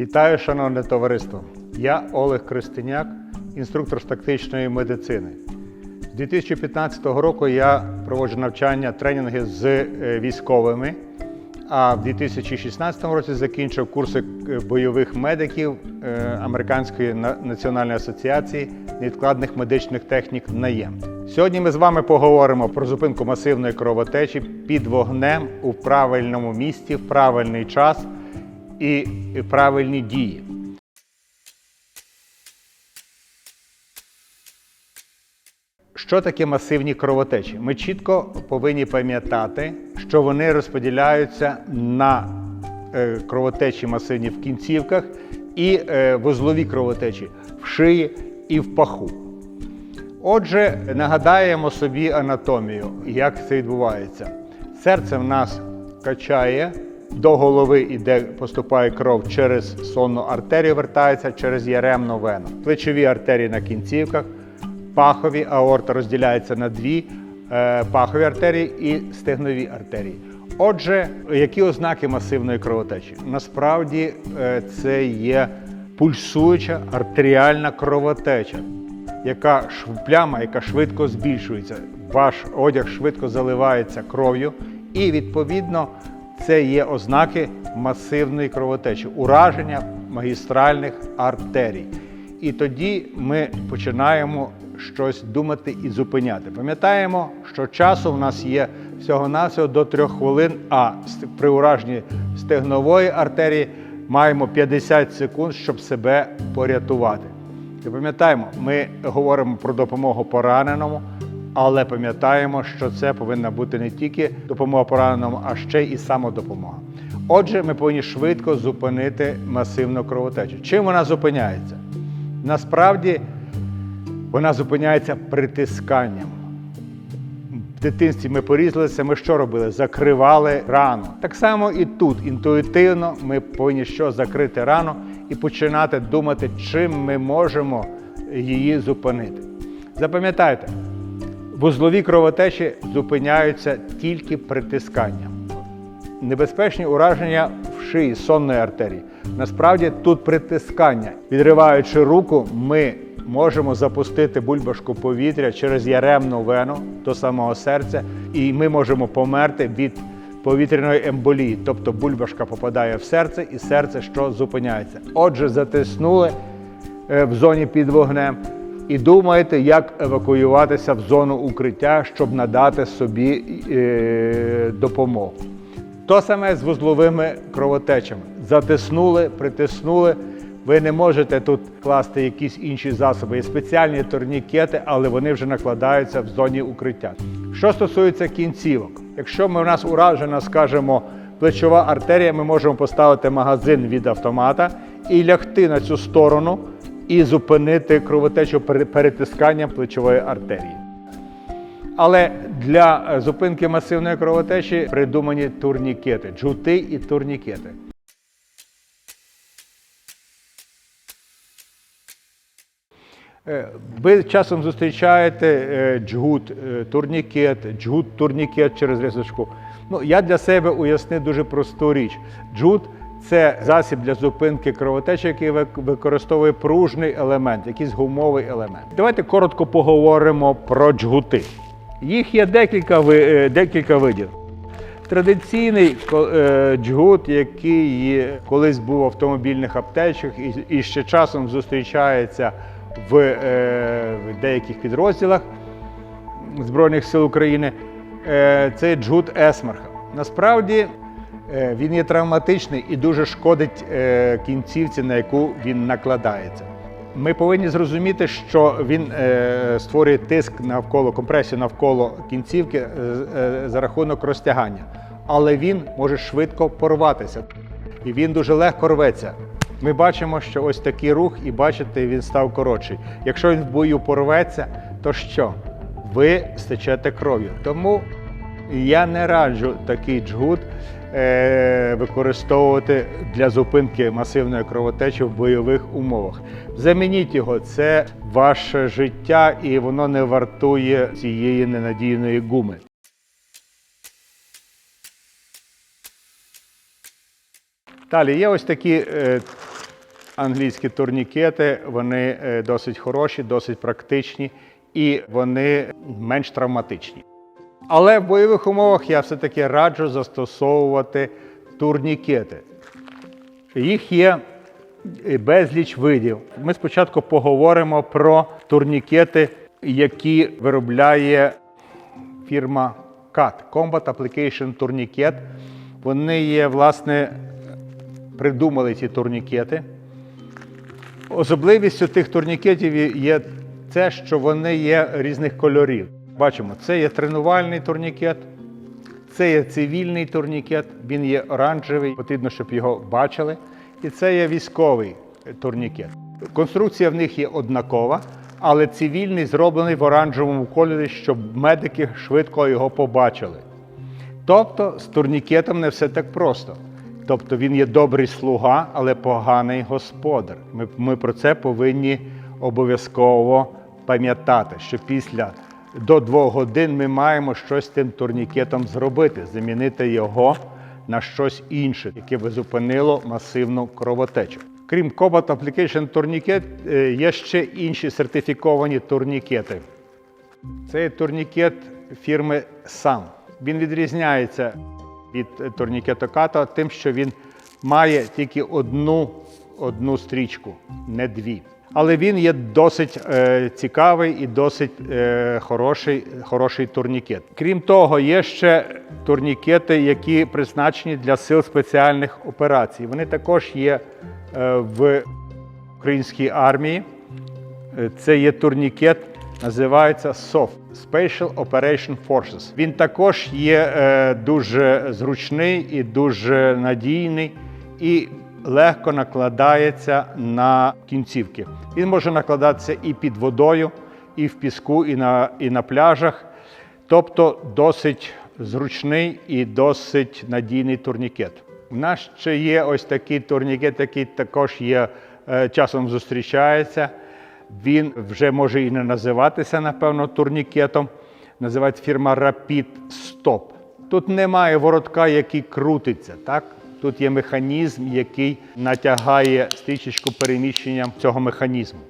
Вітаю, шановне товариство! Я Олег Кристиняк, інструктор з тактичної медицини. З 2015 року я проводжу навчання тренінги з е, військовими, а в 2016 році закінчив курси е, бойових медиків е, Американської національної асоціації невідкладних медичних технік НАЄМ. Сьогодні ми з вами поговоримо про зупинку масивної кровотечі під вогнем у правильному місці в правильний час і правильні дії. Що таке масивні кровотечі? Ми чітко повинні пам'ятати, що вони розподіляються на е, кровотечі масивні в кінцівках і е, вузлові кровотечі в шиї і в паху. Отже, нагадаємо собі анатомію, як це відбувається. Серце в нас качає до голови, іде поступає кров через сонну артерію, вертається через яремну вену. Плечові артерії на кінцівках, пахові аорта розділяється на дві е, пахові артерії і стегнові артерії. Отже, які ознаки масивної кровотечі? Насправді е, це є пульсуюча артеріальна кровотеча яка пляма, яка швидко збільшується. Ваш одяг швидко заливається кров'ю, і відповідно це є ознаки масивної кровотечі, ураження магістральних артерій. І тоді ми починаємо щось думати і зупиняти. Пам'ятаємо, що часу в нас є всього-навсього до 3 хвилин, а при ураженні стегнової артерії маємо 50 секунд, щоб себе порятувати. І пам'ятаємо, ми говоримо про допомогу пораненому, але пам'ятаємо, що це повинна бути не тільки допомога пораненому, а ще і самодопомога. Отже, ми повинні швидко зупинити масивну кровотечу. Чим вона зупиняється? Насправді вона зупиняється притисканням. В дитинстві ми порізалися, ми що робили? Закривали рану. Так само і тут інтуїтивно ми повинні що закрити рану і починати думати, чим ми можемо її зупинити. Запам'ятайте, вузлові кровотечі зупиняються тільки притисканням. Небезпечні ураження в шиї сонної артерії. Насправді тут притискання. Відриваючи руку, ми можемо запустити бульбашку повітря через яремну вену до самого серця, і ми можемо померти від повітряної емболії. Тобто бульбашка попадає в серце, і серце що зупиняється. Отже, затиснули е, в зоні під вогнем. І думаєте, як евакуюватися в зону укриття, щоб надати собі е, допомогу. То саме з вузловими кровотечами. Затиснули, притиснули. Ви не можете тут класти якісь інші засоби. Є спеціальні турнікети, але вони вже накладаються в зоні укриття. Що стосується кінцівок, якщо ми, у нас уражена, скажімо, плечова артерія, ми можемо поставити магазин від автомата і лягти на цю сторону і зупинити кровотечу пере- перетисканням плечової артерії. Але для е, зупинки масивної кровотечі придумані турнікети, джути і турнікети. Е, Ви часом зустрічаєте е, джгут, турнікет, джгут, турнікет через рисочку. Ну, я для себе уяснив дуже просту річ. Джут це засіб для зупинки кровотечі, який використовує пружний елемент, якийсь гумовий елемент. Давайте коротко поговоримо про джгути. Їх є декілька, е, декілька видів. Традиційний е, джгут, який колись був в автомобільних аптечках і, ще часом зустрічається в, е, деяких підрозділах Збройних сил України, це джгут Есмарха. Насправді він є травматичний і дуже шкодить е, кінцівці, на яку він накладається. Ми повинні зрозуміти, що він е, створює тиск навколо компресію навколо кінцівки е, е, за рахунок розтягання, але він може швидко порватися, і він дуже легко рветься. Ми бачимо, що ось такий рух, і бачите, він став коротший. Якщо він в бою порветься, то що? Ви стечете кров'ю. Тому я не раджу такий джгут е, використовувати для зупинки масивної кровотечі в бойових умовах. Замініть його, це ваше життя, і воно не вартує цієї ненадійної гуми. Далі є ось такі е, англійські турнікети, вони е, досить хороші, досить практичні і вони менш травматичні. Але в бойових умовах я все-таки раджу застосовувати турнікети. Їх є е, безліч видів. Ми спочатку поговоримо про турнікети, які виробляє фірма CAT Combat Application Tourniquet. Вони є, власне, придумали ці турнікети. Особливістю тих турнікетів є те, що вони є різних кольорів. Бачимо, це є тренувальний турнікет, це є цивільний турнікет, він є оранжевий, потрібно, щоб його бачили. І це є військовий турнікет. Конструкція в них є однакова, але цивільний зроблений в оранжевому кольорі, щоб медики швидко його побачили. Тобто з турнікетом не все так просто. Тобто він є добрий слуга, але поганий господар. Ми, ми про це повинні обов'язково пам'ятати, що після до двох годин ми маємо щось з тим турнікетом зробити, замінити його на щось інше, яке би зупинило масивну кровотечу. Крім Combat Application Tourniquet, е, є ще інші сертифіковані турнікети. Це є турнікет фірми SAM. Він відрізняється від е, турнікету Като тим, що він має тільки одну, одну стрічку, не дві. Але він є досить е, цікавий і досить е, хороший, хороший турнікет. Крім того, є ще турнікети, які призначені для сил спеціальних операцій. Вони також є е, в українській армії. Е, Це є турнікет, називається SOF Special Operation Forces. Він також є е, дуже зручний і дуже надійний і легко накладається на кінцівки. Він може накладатися і під водою, і в піску, і на, і на пляжах. Тобто досить зручний і досить надійний турнікет. У нас ще є ось такий турнікет, який також є е, часом зустрічається. Він вже може і не називатися, напевно, турнікетом. Називається фірма Rapid Stop. Тут немає воротка, який крутиться. Так? Тут є механізм, який натягає стрічечку переміщенням цього механізму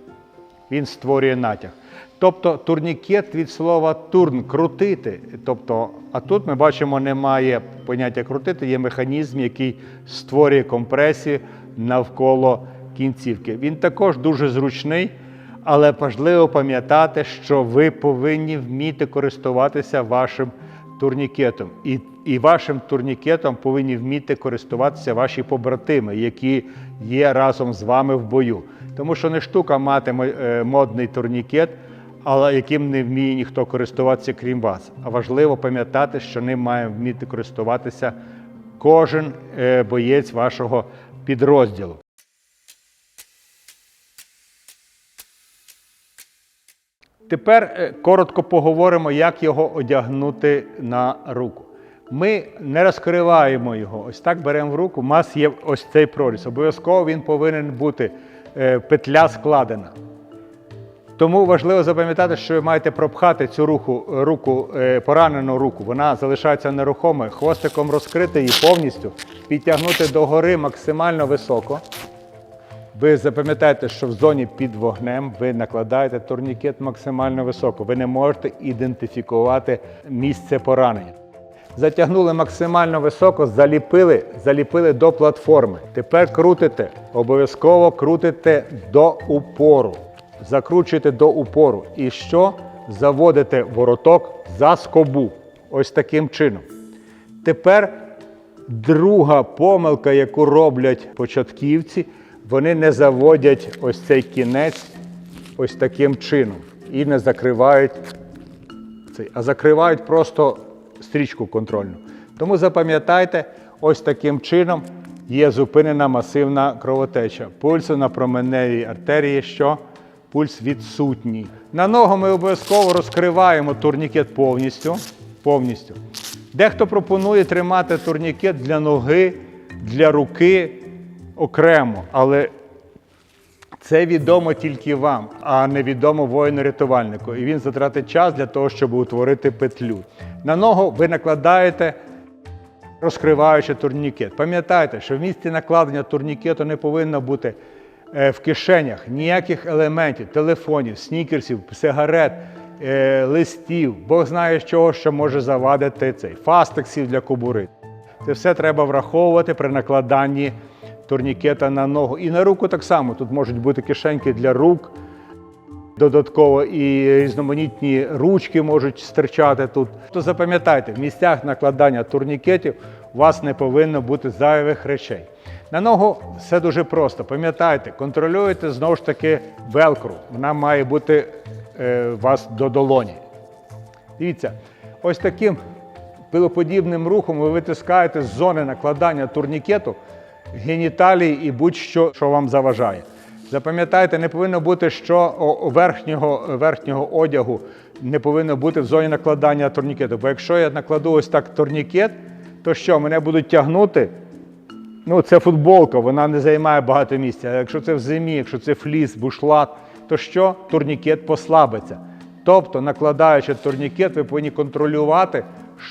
він створює натяг. Тобто турнікет від слова турн крутити. Тобто, а тут ми бачимо, немає поняття крутити, є механізм, який створює компресію навколо кінцівки. Він також дуже зручний, але важливо пам'ятати, що ви повинні вміти користуватися вашим турнікетом. І, і вашим турнікетом повинні вміти користуватися ваші побратими, які є разом з вами в бою. Тому що не штука мати е, модний турнікет, але яким не вміє ніхто користуватися, крім вас. А важливо пам'ятати, що ним має вміти користуватися кожен е, боєць вашого підрозділу. Тепер е, коротко поговоримо, як його одягнути на руку. Ми не розкриваємо його, ось так беремо в руку. У нас є ось цей проріз. Обов'язково він повинен бути е, петля складена. Тому важливо запам'ятати, що ви маєте пропхати цю руку, руку е, поранену руку. Вона залишається нерухомою, хвостиком розкрити її повністю, підтягнути догори максимально високо. Ви запам'ятаєте, що в зоні під вогнем ви накладаєте турнікет максимально високо. Ви не можете ідентифікувати місце поранення. Затягнули максимально високо, заліпили, заліпили до платформи. Тепер крутите, обов'язково крутите до упору. Закручуєте до упору. І що? Заводите вороток за скобу. Ось таким чином. Тепер друга помилка, яку роблять початківці, вони не заводять ось цей кінець ось таким чином і не закривають цей, а закривають просто стрічку контрольну. Тому запам'ятайте, ось таким чином є зупинена масивна кровотеча. Пульсу на променевій артерії, що пульс відсутній. На ногу ми обов'язково розкриваємо турнікет повністю. повністю. Дехто пропонує тримати турнікет для ноги, для руки окремо, але це відомо тільки вам, а не відомо воїну-рятувальнику. І він затратить час для того, щоб утворити петлю. На ногу ви накладаєте, розкриваючи турнікет. Пам'ятайте, що в місці накладення турнікету не повинно бути Е, В кишенях ніяких елементів, телефонів, снікерсів, сигарет, е, листів, Бог знає чого, що може завадити цей фастексів для кобури. Це все треба враховувати при накладанні турнікета на ногу. І на руку так само. Тут можуть бути кишеньки для рук, додатково і різноманітні ручки можуть стирчати тут. То запам'ятайте, в місцях накладання турнікетів у вас не повинно бути зайвих речей. На ногу все дуже просто. Пам'ятайте, контролюйте знову ж таки велкру. Вона має бути е, вас до долоні. Дивіться, ось таким пилоподібним рухом ви витискаєте з зони накладання турнікету геніталії і будь-що, що вам заважає. Запам'ятайте, не повинно бути, що верхнього, верхнього одягу не повинно бути в зоні накладання турнікету. Бо якщо я накладу ось так турнікет, то що, мене будуть тягнути? Ну, це футболка, вона не займає багато місця. А якщо це в зимі, якщо це фліс, бушлат, то що? Турнікет послабиться. Тобто, накладаючи турнікет, ви повинні контролювати,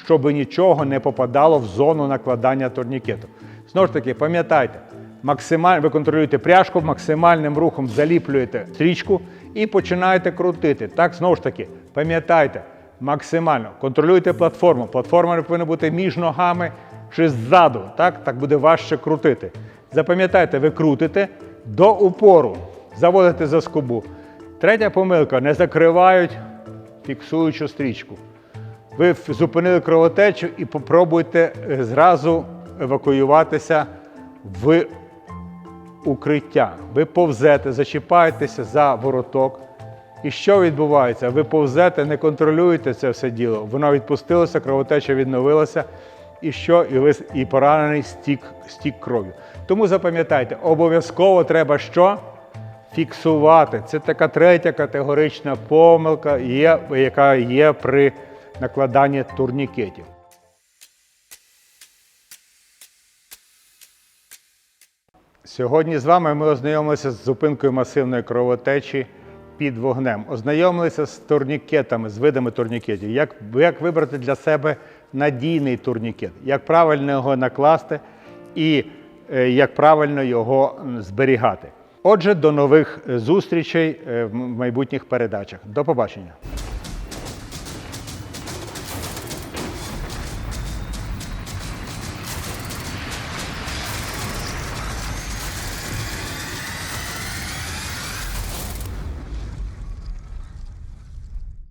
щоб нічого не попадало в зону накладання турнікету. Знову ж таки, пам'ятайте, максималь... ви контролюєте пряжку, максимальним рухом заліплюєте стрічку і починаєте крутити. Так, знову ж таки, пам'ятайте, максимально контролюйте платформу. Платформа не повинна бути між ногами чи ззаду. Так, так буде важче крутити. Запам'ятайте, ви крутите до упору, заводите за скобу. Третя помилка не закривають фіксуючу стрічку. Ви зупинили кровотечу і попробуйте е, зразу евакуюватися в укриття. Ви повзете, зачіпаєтеся за вороток. І що відбувається? Ви повзете, не контролюєте це все діло. Воно відпустилося, кровотеча відновилася. І що? І ви і поранений стік, стік кров'ю. Тому запам'ятайте, обов'язково треба що? Фіксувати. Це така третя категорична помилка, є, яка є при накладанні турнікетів. Сьогодні з вами ми ознайомилися з зупинкою масивної кровотечі під вогнем. Ознайомилися з турнікетами, з видами турнікетів, як, як вибрати для себе надійний турнікет, як правильно його накласти і е, як правильно його зберігати. Отже, до нових е, зустрічей е, в майбутніх передачах. До побачення.